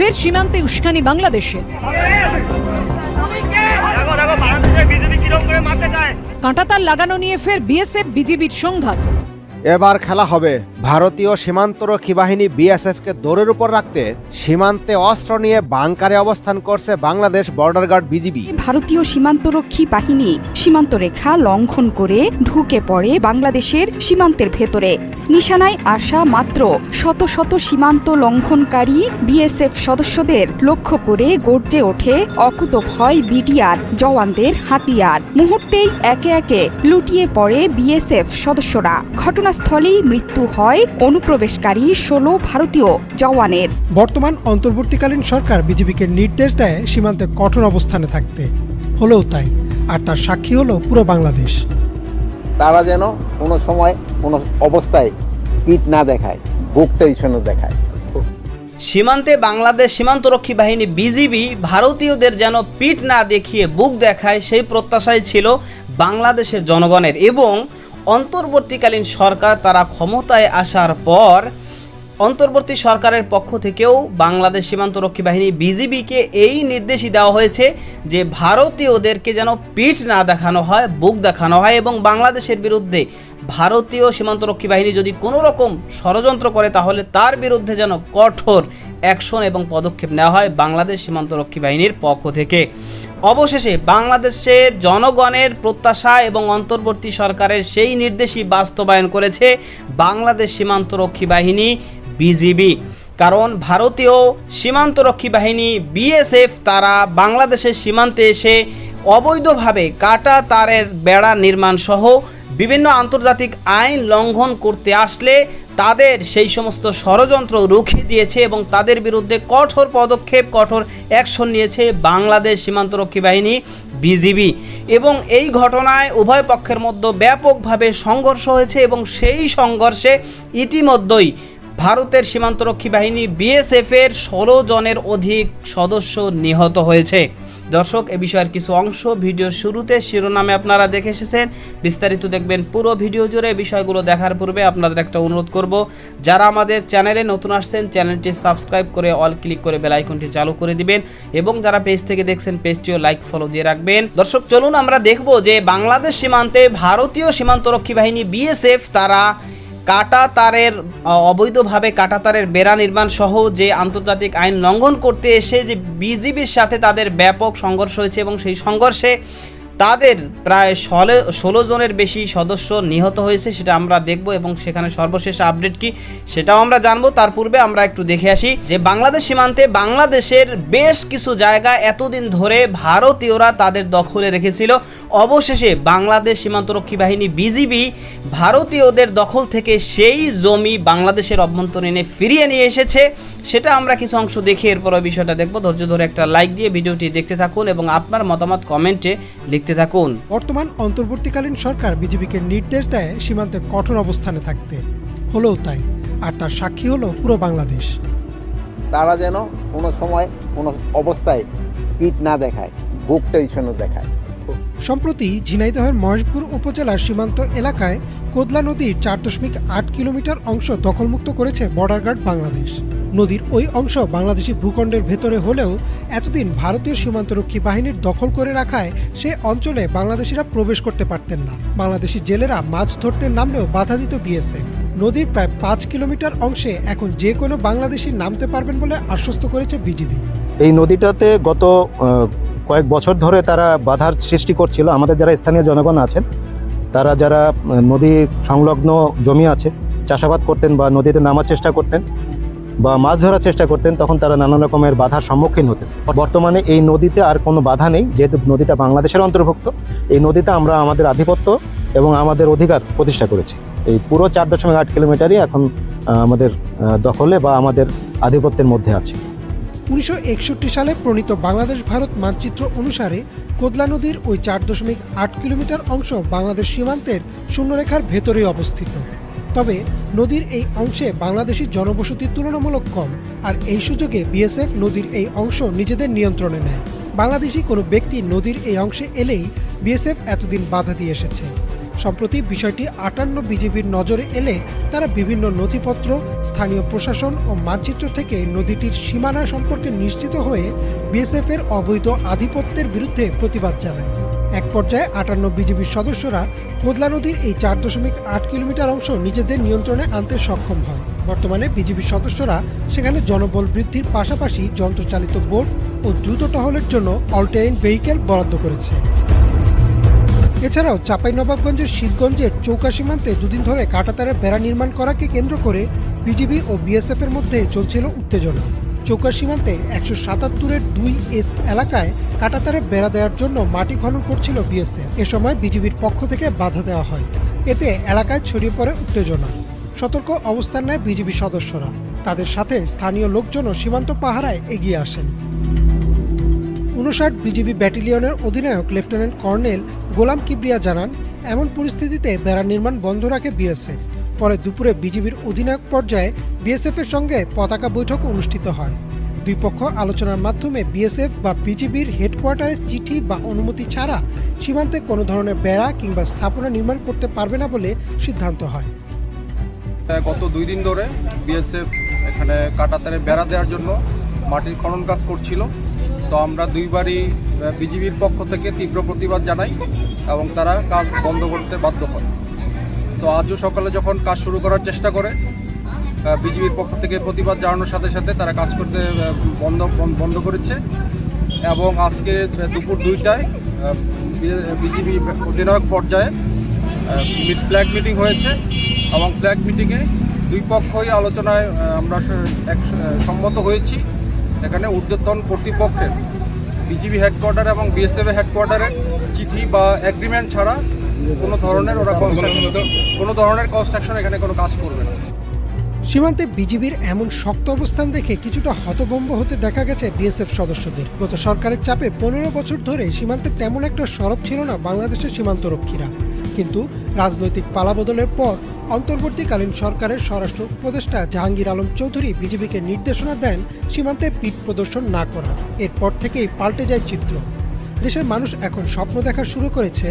ফের সীমান্তে উস্কানি বাংলাদেশে। কাঁটাতার লাগানো নিয়ে ফের বিএসএফ বিজিবির সংঘাত। এবার খেলা হবে। ভারতীয় সীমান্তরক্ষী বাহিনী বিএসএফকে দৌড়ের উপর রাখতে সীমান্তে অস্ত্র নিয়ে বাংকারে অবস্থান করছে বাংলাদেশ বর্ডার গার্ড বিজিবি। ভারতীয় সীমান্তরক্ষী বাহিনী সীমান্ত রেখা লঙ্ঘন করে ঢুকে পড়ে বাংলাদেশের সীমান্তের ভেতরে। নিশানায় আসা মাত্র শত শত সীমান্ত লঙ্ঘনকারী বিএসএফ সদস্যদের লক্ষ্য করে গর্জে ওঠে অকুত ভয় বিডিআর জওয়ানদের হাতিয়ার। মুহূর্তেই একে একে লুটিয়ে পড়ে বিএসএফ সদস্যরা। ঘটনাস্থলেই মৃত্যু হয় অনুপ্রবেশকারী ষোলো ভারতীয় জওয়ানের। বর্তমান অন্তর্বর্তীকালীন সরকার বিজেপিকে নির্দেশ দেয় সীমান্তে কঠোর অবস্থানে থাকতে। হলেও তাই আর তার সাক্ষী হলো পুরো বাংলাদেশ। তারা যেন কোনো সময় কোনো অবস্থায় পিঠ না দেখায় বুকটা পিছনে দেখায়। সীমান্তে বাংলাদেশ সীমান্তরক্ষী বাহিনী বিজিবি ভারতীয়দের যেন পিঠ না দেখিয়ে বুক দেখায় সেই প্রত্যাশাই ছিল বাংলাদেশের জনগণের এবং অন্তর্বর্তীকালীন সরকার তারা ক্ষমতায় আসার পর অন্তর্বর্তী সরকারের পক্ষ থেকেও বাংলাদেশ সীমান্তরক্ষী বাহিনী বিজিবিকে এই নির্দেশই দেওয়া হয়েছে যে ভারতীয়দেরকে যেন পিঠ না দেখানো হয়, বুক দেখানো হয় এবং বাংলাদেশের বিরুদ্ধে ভারতীয় সীমান্তরক্ষী বাহিনী যদি কোনো রকম ষড়যন্ত্র করে, তাহলে তার বিরুদ্ধে যেন কঠোর অ্যাকশন এবং পদক্ষেপ নেওয়া হয় বাংলাদেশ সীমান্তরক্ষী বাহিনীর পক্ষ থেকে। অবশেষে বাংলাদেশের জনগণের প্রত্যাশা এবং অন্তর্বর্তী সরকারের সেই নির্দেশই বাস্তবায়ন করেছে বাংলাদেশ সীমান্তরক্ষী বাহিনী বিজিবি। কারণ ভারতীয় সীমান্তরক্ষী বাহিনী বিএসএফ, তারা বাংলাদেশের সীমান্তে এসে অবৈধভাবে কাটা তারের বেড়া নির্মাণ সহ বিভিন্ন আন্তর্জাতিক আইন লঙ্ঘন করতে আসলে তাদের সেই সমস্ত ষড়যন্ত্র রুখে দিয়েছে এবং তাদের বিরুদ্ধে কঠোর পদক্ষেপ, কঠোর অ্যাকশন নিয়েছে বাংলাদেশ সীমান্তরক্ষী বাহিনী, বিজিবি। এবং এই ঘটনায় উভয় পক্ষের মধ্যে ব্যাপকভাবে সংঘর্ষ হয়েছে এবং সেই সংঘর্ষে ইতিমধ্যেই ভারতের সীমান্তরক্ষী বাহিনী বিএসএফের ষোলো জনের অধিক সদস্য নিহত হয়েছে। দর্শক, এ বিষয়ের কিছু অংশ ভিডিওর শুরুতে শিরোনামে আপনারা দেখে এসেছেন। বিস্তারিত দেখবেন পুরো ভিডিও জুড়ে বিষয়গুলো দেখার পূর্বে আপনাদের একটা অনুরোধ করব। যারা আমাদের চ্যানেলে নতুন আসছেন, চ্যানেলটি সাবস্ক্রাইব করে অল ক্লিক করে বেল আইকনটি চালু করে দিবেন এবং যারা পেজ থেকে দেখছেন, পেজটিও লাইক, ফলো দিয়ে রাখবেন। দর্শক, চলুন আমরা দেখব যে বাংলাদেশ সীমান্তে ভারতীয় সীমান্তরক্ষী বাহিনী, বিএসএফ, তারা কাটা তারের অবৈধভাবে কাটা তারের বেড়া নির্মাণ সহ যে আন্তর্জাতিক আইন লঙ্ঘন করতে এসে যে বিজিবির সাথে তাদের ব্যাপক সংঘর্ষ হয়েছে এবং সেই সংঘর্ষে তাদের প্রায় ষোলো ষোলো জনের বেশি সদস্য নিহত হয়েছে, সেটা আমরা দেখব এবং সেখানে সর্বশেষ আপডেট কি সেটাও আমরা জানব। তার পূর্বে আমরা একটু দেখে আসি যে বাংলাদেশ সীমান্তে বাংলাদেশের বেশ কিছু জায়গা এতদিন ধরে ভারতীয়রা তাদের দখলে রেখেছিল। অবশেষে বাংলাদেশ সীমান্তরক্ষী বাহিনী বিজিবি ভারতীয়দের দখল থেকে সেই জমি বাংলাদেশের অভ্যন্তরীণে ফিরিয়ে নিয়ে এসেছে। সেটা আমরা কিছু অংশ দেখে এরপর ওই বিষয়টা দেখব। ধৈর্য ধরে একটা লাইক দিয়ে ভিডিওটি দেখতে থাকুন এবং আপনার মতামত কমেন্টে লিখতে থাকুন। বর্তমান অন্তর্বর্তীকালীন সরকার বিজেপিকে নির্দেশ দেয় সীমান্তে কঠোর অবস্থানে থাকতে। হলেও তাই আর তার সাক্ষী হলো পুরো বাংলাদেশ। তারা যেন কোনো সময় কোনো অবস্থায় পিঠ না দেখায় বুকটা পিছনে দেখায়। সম্প্রতি ঝিনাইদহের মহেশপুর উপজেলার সীমান্ত এলাকায় কোদলা নদীর চার দশমিক আট কিলোমিটার অংশ দখলমুক্ত করেছে বর্ডার গার্ড বাংলাদেশ নদীর ওই অংশ বাংলাদেশি ভূখণ্ডের ভেতরে হলেও এতদিন ভারতীয় সীমান্তরক্ষী বাহিনীর দখল করে রাখায় সে অঞ্চলে বাংলাদেশিরা প্রবেশ করতে পারতেন না। বাংলাদেশি জেলেরা মাছ ধরতে নামলেও বাধা দিত বিএসএফ নদীর প্রায় পাঁচ কিলোমিটার অংশে এখন যে কোনো বাংলাদেশি নামতে পারবেন বলে আশ্বস্ত করেছে বিজিবি এই নদীটাতে গত কয়েক বছর ধরে তারা বাধার সৃষ্টি করছিল। আমাদের যারা স্থানীয় জনগণ আছেন, তারা যারা নদী সংলগ্ন জমি আছে, চাষাবাদ করতেন বা নদীতে নামার চেষ্টা করতেন বা মাছ ধরার চেষ্টা করতেন, তখন তারা নানা রকমের বাধার সম্মুখীন হতেন। বর্তমানে এই নদীতে আর কোনো বাধা নেই, যেহেতু নদীটা বাংলাদেশের অন্তর্ভুক্ত, এই নদীতে আমরা আমাদের আধিপত্য এবং আমাদের অধিকার প্রতিষ্ঠা করেছি। এই পুরো চার দশমিক আট কিলোমিটারই এখন আমাদের দখলে বা আমাদের আধিপত্যের মধ্যে আছে। উনিশশো একষট্টি সালে প্রণীত বাংলাদেশ ভারত মানচিত্র অনুসারে কোদলা নদীর ওই চার দশমিক আট কিলোমিটার অংশ বাংলাদেশ সীমান্তের শূন্যরেখার ভেতরেই অবস্থিত। তবে নদীর এই অংশে বাংলাদেশি জনবসতি তুলনামূলক কম আর এই সুযোগে বিএসএফ নদীর এই অংশ নিজেদের নিয়ন্ত্রণে নেয়। বাংলাদেশি কোনো ব্যক্তি নদীর এই অংশে এলেই বিএসএফ এতদিন বাধা দিয়ে এসেছে। সম্প্রতি বিষয়টি আটান্ন বিজেপির নজরে এলে তারা বিভিন্ন নথিপত্র, স্থানীয় প্রশাসন ও মানচিত্র থেকে নদীটির সীমানা সম্পর্কে নিশ্চিত হয়ে বিএসএফ এর অবৈধ আধিপত্যের বিরুদ্ধে প্রতিবাদ জানায়। এক পর্যায়ে আটান্ন বিজিবির সদস্যরা কোদলা নদীর এই চার দশমিক আট কিলোমিটার অংশ নিজেদের নিয়ন্ত্রণে আনতে সক্ষম হয়। বর্তমানে বিজিবির সদস্যরা সেখানে জনবল বৃদ্ধির পাশাপাশি যন্ত্রচালিত বোট ও দ্রুত টহলের জন্য অলটেরিন ভেহিকেল বরাদ্দ করেছে। এছাড়াও চাঁপাইনবাবগঞ্জের শিবগঞ্জের চৌকা সীমান্তে দুদিন ধরে কাটাতারে বেড়া নির্মাণ করাকে কেন্দ্র করে বিজিবি ও বিএসএফ এর মধ্যে চলছিল উত্তেজনা। চৌকা সীমান্তে একশো সাতাত্তরের দুই এস এলাকায় কাটাতারে বেড়া দেওয়ার জন্য মাটি খনন করছিল বিএসএফ। এ সময় বিজিবির পক্ষ থেকে বাধা দেওয়া হয়। এতে এলাকায় ছড়িয়ে পড়ে উত্তেজনা। সতর্ক অবস্থান নেয় বিজিবি সদস্যরা। তাদের সাথে স্থানীয় লোকজনও সীমান্ত পাহারায় এগিয়ে আসেন। উনষাট বিজিবি ব্যাটালিয়নের অধিনায়ক লেফটেন্যান্ট কর্নেল গোলাম কিবরিয়া জানান, এমন পরিস্থিতিতে বেড়া নির্মাণ বন্ধ রাখে বিএসএফ। পরে দুপুরে বিজিবির অধিনায়ক পর্যায়ে বিএসএফ এর সঙ্গে পতাকা বৈঠক অনুষ্ঠিত হয়। দুই পক্ষ আলোচনার মাধ্যমে বিএসএফ বা বিজিবির হেডকোয়ার্টারে চিঠি বা অনুমতি ছাড়া সীমান্তে কোনো ধরনের বেড়া কিংবা স্থাপনা নির্মাণ করতে পারবে না বলে সিদ্ধান্ত হয়। গত দুই দিন ধরে বিএসএফ এখানে কাটাতারে বেড়া দেওয়ার জন্য মাটির খনন কাজ করছিল। তো আমরা দুইবারই বিজিবির পক্ষ থেকে তীব্র প্রতিবাদ জানাই এবং তারা কাজ বন্ধ করতে বাধ্য হয়। তো আজও সকালে যখন কাজ শুরু করার চেষ্টা করে বিজিবির পক্ষ থেকে প্রতিবাদ জানানোর সাথে সাথে তারা কাজ করতে বন্ধ, বন- বন্ধ করেছে এবং আজকে দুপুর দুইটায় বিজিবি অধিনায়ক পর্যায়ে ফ্ল্যাগ মিটিং হয়েছে এবং ফ্ল্যাগ মিটিংয়ে দুই পক্ষই আলোচনায় আমরা সম্মত হয়েছি। এখানে ঊর্ধ্বতন কর্তৃপক্ষের বিজিবি হেডকোয়ার্টার এবং বিএসএফ হেডকোয়ার্টারের চিঠি বা এগ্রিমেন্ট ছাড়া কোনো ধরনের ওরা কোনো ধরনের কনস্ট্রাকশন এখানে কোনো কাজ করবে না। সীমান্তে বিজিবির এমন শক্ত অবস্থান দেখে কিছুটা হতভম্ব হতে দেখা গেছে বিএসএফ সদস্যদের। গত সরকারের চাপে পনেরো বছর ধরে সীমান্তে তেমন একটা সরব ছিল না বাংলাদেশের সীমান্তরক্ষীরা। কিন্তু রাজনৈতিক পালাবদলের পর অন্তর্বর্তীকালীন সরকারের স্বরাষ্ট্র উপদেষ্টা জাহাঙ্গীর আলম চৌধুরী বিজেপিকে নির্দেশনা দেন সীমান্তে পিঠ প্রদর্শন না করার এরপর থেকেই পাল্টে যায় চিত্র। দেশের মানুষ এখন স্বপ্ন দেখা শুরু করেছে,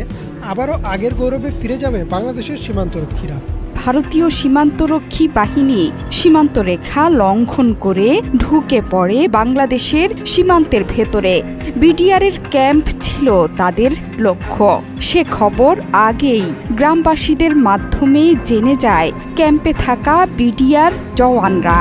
আবারও আগের গৌরবে ফিরে যাবে বাংলাদেশের সীমান্তরক্ষীরা। ভারতীয় সীমান্তরক্ষী বাহিনী সীমান্ত রেখা লঙ্ঘন করে ঢুকে পড়ে বাংলাদেশের সীমান্তের ভেতরে। বিডিআরের ক্যাম্প ছিল তাদের লক্ষ্য। সে খবর আগেই গ্রামবাসীদের মাধ্যমে জেনে যায়। ক্যাম্পে থাকা বিডিআর জওয়ানরা।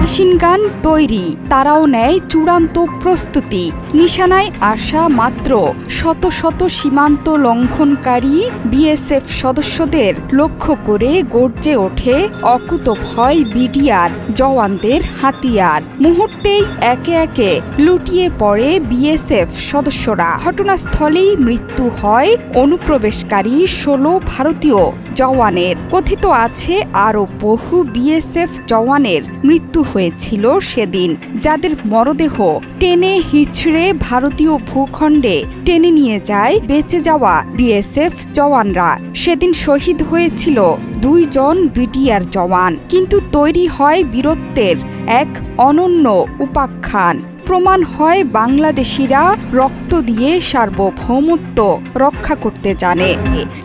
মেশিনগান তৈরি, তারাও নেয় চূড়ান্ত প্রস্তুতি, নিশানায় আসা মাত্র। শত শত সীমান্ত লঙ্ঘনকারী বিএসএফ সদস্যদের লক্ষ্য করে গর্জে ওঠে অকুত ভয় বিডিআর, জওয়ানদের হাতিয়ার। মুহূর্তেই একে একে লুটিয়ে পড়ে বিএসএফ সদস্যরা। ঘটনাস্থলেই মৃত্যু হয় অনুপ্রবেশকারী ষোলো ভারতীয় জওয়ানের। কথিত আছে, আরও বহু বিএসএফ জওয়ানের মৃত্যু হয়েছিল সেদিন, যাদের মরদেহ টেনে হিচড়ে ভারতীয় ভূখণ্ডে টেনে নিয়ে যায় বেঁচে যাওয়া বিএসএফ জওয়ানরা। সেদিন শহীদ হয়েছিল দুইজন বিটিআর জওয়ান, কিন্তু তৈরি হয় বীরত্বের এক অনন্য উপাখ্যান। প্রমাণ হয় বাংলাদেশিরা রক্ত দিয়ে সার্বভৌমত্ব রক্ষা করতে জানে।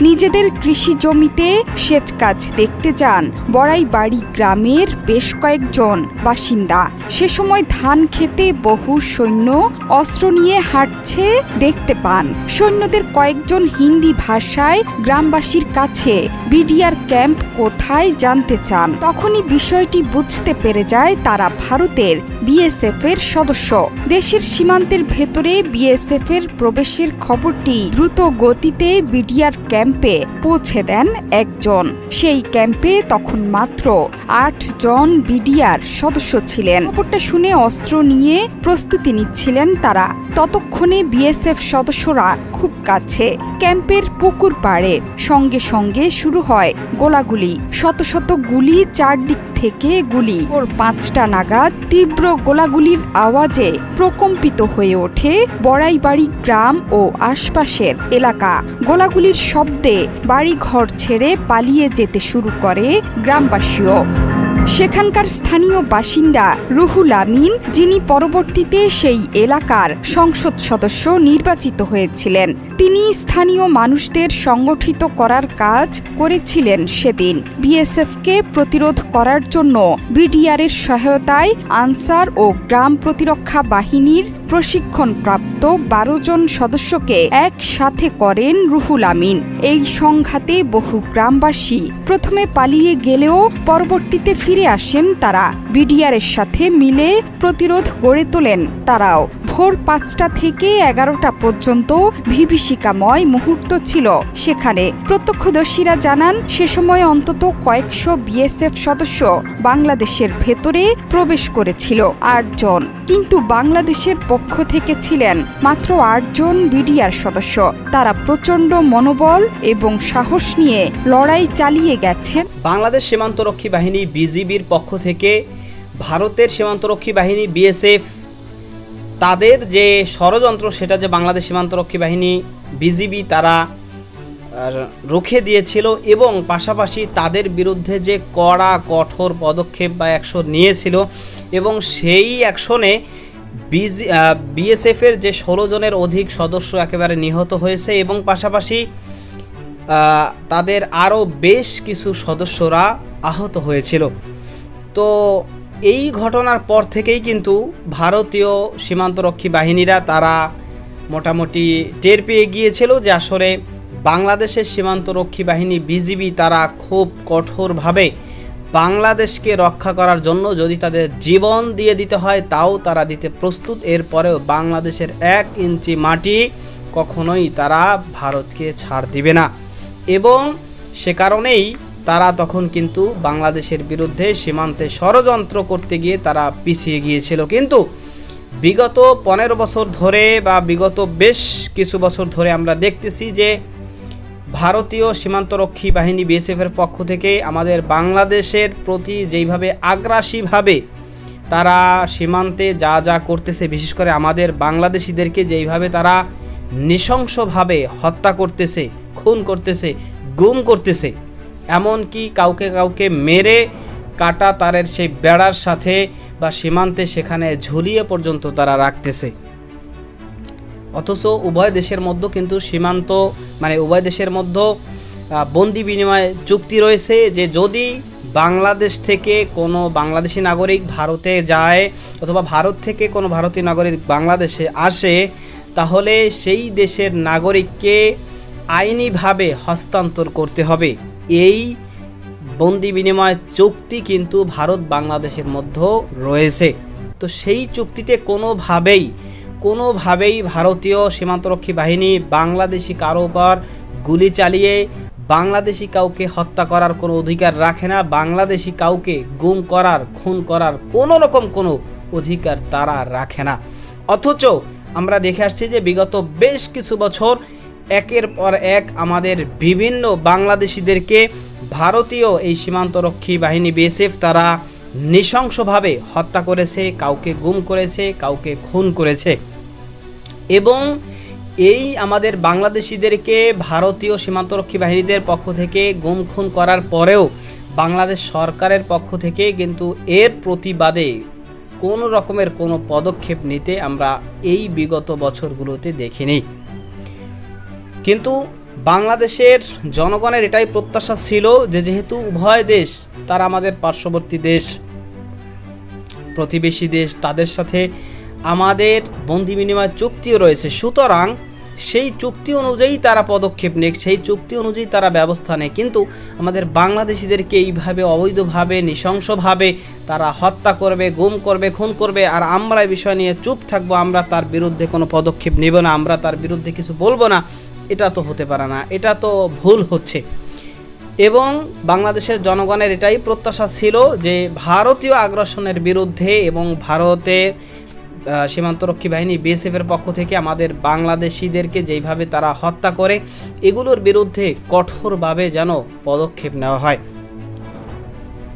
নিজেদের কৃষি জমিতে সেচ কাজ দেখতে যান বড়াই বাড়ি গ্রামের বেশ কয়েকজন বাসিন্দা। সে সময় ধান খেতে বহু সৈন্য অস্ত্র নিয়ে হাঁটছে দেখতে পান। সৈন্যদের কয়েকজন হিন্দি ভাষায় গ্রামবাসীর কাছে, বিডিআর ক্যাম্প কোথায় জানতে চান? তখনই বিষয়টি বুঝতে পেরে যায় তারা ভারতের বিএসএফ এর সদস্য। দেশের সীমান্তের ভেতরে বিএসএফ এর প্রবেশের খবরটি দ্রুত গতিতে বিডিআর ক্যাম্পে পৌঁছে দেন একজন। সেই ক্যাম্পে তখন মাত্র আট জন বিডিআর সদস্য ছিলেন। খবরটা শুনে অস্ত্র নিয়ে প্রস্তুতি নিচ্ছিলেন তারা। ততক্ষণে বিএসএফ সদস্যরা খুব কাছে। ক্যাম্পের পুকুর পাড়ে সঙ্গে সঙ্গে শুরু হয় গোলাগুলি। শত শত গুলি চারদিক থেকে গুলি। ওর পাঁচটা নাগাদ তীব্র গোলাগুলির আওয়াজে প্রকম্পিত হয়ে ওঠে বড়াইবাড়ি গ্রাম ও আশপাশের এলাকা। গোলাগুলির শব্দে বাড়ি ঘর ছেড়ে পালিয়ে যেতে শুরু করে গ্রামবাসীও। সেখানকার স্থানীয় বাসিন্দা রুহুল আমিন, যিনি পরবর্তীতে সেই এলাকার সংসদ সদস্য নির্বাচিত হয়েছিলেন। তিনি স্থানীয় মানুষদের সংগঠিত করার কাজ করেছিলেন সেদিন। বিএসএফকে প্রতিরোধ করার জন্য বিডিআরের সহায়তায় আনসার ও গ্রাম প্রতিরক্ষা বাহিনীর প্রশিক্ষণপ্রাপ্ত বারো জন সদস্যকে একসাথে করেন রুহুল আমিন। এই সংঘাতে বহু গ্রামবাসী প্রথমে পালিয়ে গেলেও পরবর্তীতে ফিরে আসেন তারা। বিডিআরের সাথে মিলে প্রতিরোধ গড়ে তোলেন তারাও। ভোর পাঁচটা থেকে এগারোটা পর্যন্ত বিভীষিকাময় মুহূর্ত ছিল সেখানে। প্রত্যক্ষদর্শীরা জানান, সে সময় অন্তত কয়েকশো বিএসএফ সদস্য বাংলাদেশের ভেতরে প্রবেশ করেছিল, আটজন। কিন্তু বাংলাদেশের পক্ষ থেকে ছিলেন মাত্র আটজন বিডিআর সদস্য। তারা প্রচণ্ড মনোবল এবং সাহস নিয়ে লড়াই চালিয়ে গেছেন। বাংলাদেশ সীমান্তরক্ষী বাহিনী বিজিবির পক্ষ থেকে ভারতের সীমান্তরক্ষী বাহিনী বিএসএফ তাদের যে ষড়যন্ত্র, সেটা যে বাংলাদেশ সীমান্তরক্ষী বাহিনী, বিজিবি তারা রুখে দিয়েছিল এবং পাশাপাশি তাদের বিরুদ্ধে যে কড়া, কঠোর পদক্ষেপ বা অ্যাকশন নিয়েছিল এবং সেই অ্যাকশনে বিজি বিএসএফের যে ষোলো জনের অধিক সদস্য একেবারে নিহত হয়েছে এবং পাশাপাশি তাদের আরও বেশ কিছু সদস্যরা আহত হয়েছিল। তো এই ঘটনার পর থেকেই কিন্তু ভারতীয় সীমান্তরক্ষী বাহিনীরা তারা মোটামুটি টের পেয়ে গিয়েছিল যে আসলে বাংলাদেশের সীমান্তরক্ষী বাহিনী বিজিবি তারা খুব কঠোরভাবে বাংলাদেশকে রক্ষা করার জন্য যদি তাদের জীবন দিয়ে দিতে হয়, তাও তারা দিতে প্রস্তুত। এরপরেও বাংলাদেশের এক ইঞ্চি মাটি কখনোই তারা ভারতকে ছাড় দিবে না। এবং সে কারণেই তারা তখন কিন্তু বাংলাদেশের বিরুদ্ধে সীমান্তে ষড়যন্ত্র করতে গিয়ে তারা পিছিয়ে গিয়েছিল। কিন্তু বিগত পনেরো বছর ধরে বা বিগত বেশ কিছু বছর ধরে আমরা দেখতেছি যে ভারতীয় সীমান্তরক্ষী বাহিনী বিএসএফের পক্ষ থেকে আমাদের বাংলাদেশের প্রতি যেইভাবে আগ্রাসীভাবে তারা সীমান্তে যা যা করতেছে, বিশেষ করে আমাদের বাংলাদেশিদেরকে যেইভাবে তারা নৃশংসভাবে হত্যা করতেছে, খুন করতেছে, গুম করতেছে এমনকি কাউকে কাউকে মেরে কাটা তারের সেই বেড়ার সাথে বা সীমান্তে সেখানে ঝুলিয়ে পর্যন্ত তারা রাখতেছে। অথচ উভয় দেশের মধ্যে কিন্তু সীমান্ত মানে উভয় দেশের মধ্যে বন্দি বিনিময় চুক্তি রয়েছে যে যদি বাংলাদেশ থেকে কোনো বাংলাদেশি নাগরিক ভারতে যায় অথবা ভারত থেকে কোনো ভারতীয় নাগরিক বাংলাদেশে আসে, তাহলে সেই দেশের নাগরিককে আইনিভাবে হস্তান্তর করতে হবে। এই বন্দি বিনিময় চুক্তি কিন্তু ভারত বাংলাদেশের মধ্যে রয়েছে। তো সেই চুক্তিতে কোনোভাবেই কোনোভাবেই ভারতীয় সীমান্তরক্ষী বাহিনী বাংলাদেশি কারও উপর গুলি চালিয়ে বাংলাদেশি কাউকে হত্যা করার কোনো অধিকার রাখে না। বাংলাদেশি কাউকে গুম করার, খুন করার কোনো রকম কোনো অধিকার তারা রাখে না। অথচ আমরা দেখে আসছি যে বিগত বেশ কিছু বছর একের পর এক আমাদের বিভিন্ন বাংলাদেশিদেরকে ভারতীয় এই সীমান্তরক্ষী বাহিনী বিএসএফ তারা নৃশংসভাবে হত্যা করেছে, কাউকে গুম করেছে, কাউকে খুন করেছে। এবং এই আমাদের বাংলাদেশিদেরকে ভারতীয় সীমান্তরক্ষী বাহিনীদের পক্ষ থেকে গুম খুন করার পরেও বাংলাদেশ সরকারের পক্ষ থেকে কিন্তু এর প্রতিবাদে কোনো রকমের কোনো পদক্ষেপ নিতে আমরা এই বিগত বছরগুলোতে দেখিনি। কিন্তু বাংলাদেশের জনগণের এটাই প্রত্যাশা ছিল যে যেহেতু উভয় দেশ, তারা আমাদের পার্শ্ববর্তী দেশ, প্রতিবেশী দেশ, তাদের সাথে আমাদের বন্দি বিনিময় চুক্তিও রয়েছে। সুতরাং সেই চুক্তি অনুযায়ী তারা পদক্ষেপ নেক, সেই চুক্তি অনুযায়ী তারা ব্যবস্থা নেয় কিন্তু আমাদের বাংলাদেশিদেরকে এইভাবে অবৈধভাবে, নৃশংসভাবে তারা হত্যা করবে, গুম করবে, খুন করবে, আর আমরা এই বিষয় নিয়ে চুপ থাকব, আমরা তার বিরুদ্ধে কোনো পদক্ষেপ নেব না, আমরা তার বিরুদ্ধে কিছু বলব না। এটা তো হতে পারে না, এটা তো ভুল হচ্ছে। এবং বাংলাদেশের জনগণের এটাই প্রত্যাশা ছিল যে ভারতীয় আগ্রাসনের বিরুদ্ধে এবং ভারতের সীমান্তরক্ষী বাহিনী বিএসএফের পক্ষ থেকে আমাদের বাংলাদেশিদেরকে যেইভাবে তারা হত্যা করে, এগুলোর বিরুদ্ধে কঠোরভাবে যেন পদক্ষেপ নেওয়া হয়।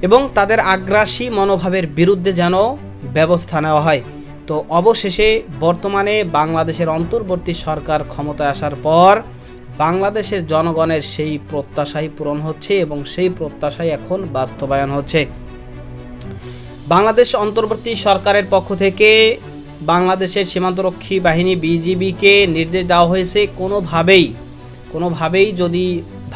এবং তাদের আগ্রাসী মনোভাবের বিরুদ্ধে যেন ব্যবস্থা নেওয়া হয়। তো অবশেষে বর্তমানে বাংলাদেশের অন্তর্বর্তী সরকার ক্ষমতায় আসার পর বাংলাদেশের জনগণের সেই প্রত্যাশাই পূরণ হচ্ছে এবং সেই প্রত্যাশাই এখন বাস্তবায়ন হচ্ছে। বাংলাদেশ অন্তর্বর্তী সরকারের পক্ষ থেকে বাংলাদেশের সীমান্তরক্ষী বাহিনী বিজিবিকে নির্দেশ দেওয়া হয়েছে। কোনোভাবেই কোনোভাবেই যদি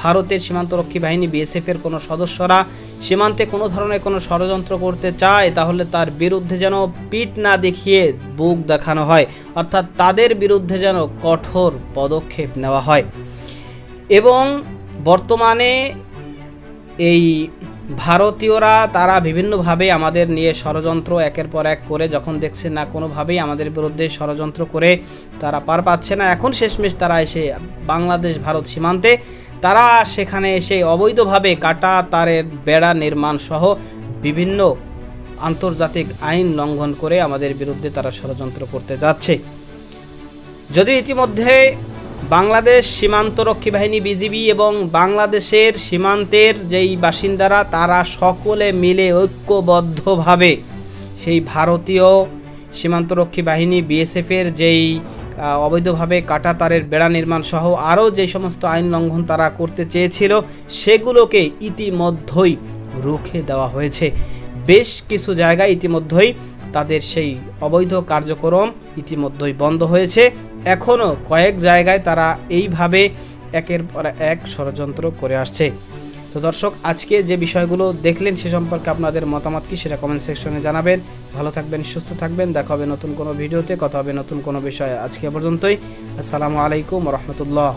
ভারতের সীমান্তরক্ষী বাহিনী বিএসএফের কোনো সদস্যরা সীমান্তে কোনো ধরনের কোনো ষড়যন্ত্র করতে চায়, তাহলে তার বিরুদ্ধে যেন পিঠ না দেখিয়ে বুক দেখানো হয়, অর্থাৎ তাদের বিরুদ্ধে যেন কঠোর পদক্ষেপ নেওয়া হয়। এবং বর্তমানে এই ভারতীয়রা তারা বিভিন্নভাবে আমাদের নিয়ে ষড়যন্ত্র একের পর এক করে, যখন দেখছে না কোনোভাবেই আমাদের বিরুদ্ধে ষড়যন্ত্র করে তারা পার পাচ্ছে না, এখন শেষমেশ তারা এসে বাংলাদেশ ভারত সীমান্তে তারা সেখানে এসে অবৈধভাবে কাটা তারের বেড়া নির্মাণ সহ বিভিন্ন আন্তর্জাতিক আইন লঙ্ঘন করে আমাদের বিরুদ্ধে তারা ষড়যন্ত্র করতে যাচ্ছে। যদি ইতিমধ্যে বাংলাদেশ সীমান্তরক্ষী বাহিনী, বিজিবি এবং বাংলাদেশের সীমান্তের যেই বাসিন্দারা, তারা সকলে মিলে ঐক্যবদ্ধভাবে সেই ভারতীয় সীমান্তরক্ষী বাহিনী, বিএসএফের যেই অবৈধভাবে কাটা তারের বেড়া নির্মাণ সহ আরও যে সমস্ত আইন লঙ্ঘন তারা করতে চেয়েছিল, সেগুলোকে ইতিমধ্যেই রুখে দেওয়া হয়েছে। বেশ কিছু জায়গায় ইতিমধ্যেই তাদের সেই অবৈধ কার্যক্রম ইতিমধ্যেই বন্ধ হয়েছে। এখনও কয়েক জায়গায় তারা এইভাবে একের পর এক ষড়যন্ত্র করে আসছে। তো দর্শক, আজকে যে বিষয়গুলো দেখলেন সে সম্পর্কে আপনাদের মতামত কি সেটা কমেন্ট সেকশনে জানাবেন। ভালো থাকবেন, সুস্থ থাকবেন। দেখা হবে নতুন কোনো ভিডিওতে, কথা হবে নতুন কোনো বিষয়ে। আজকে পর্যন্তই। আসসালামু আলাইকুম রহমতুল্লাহ।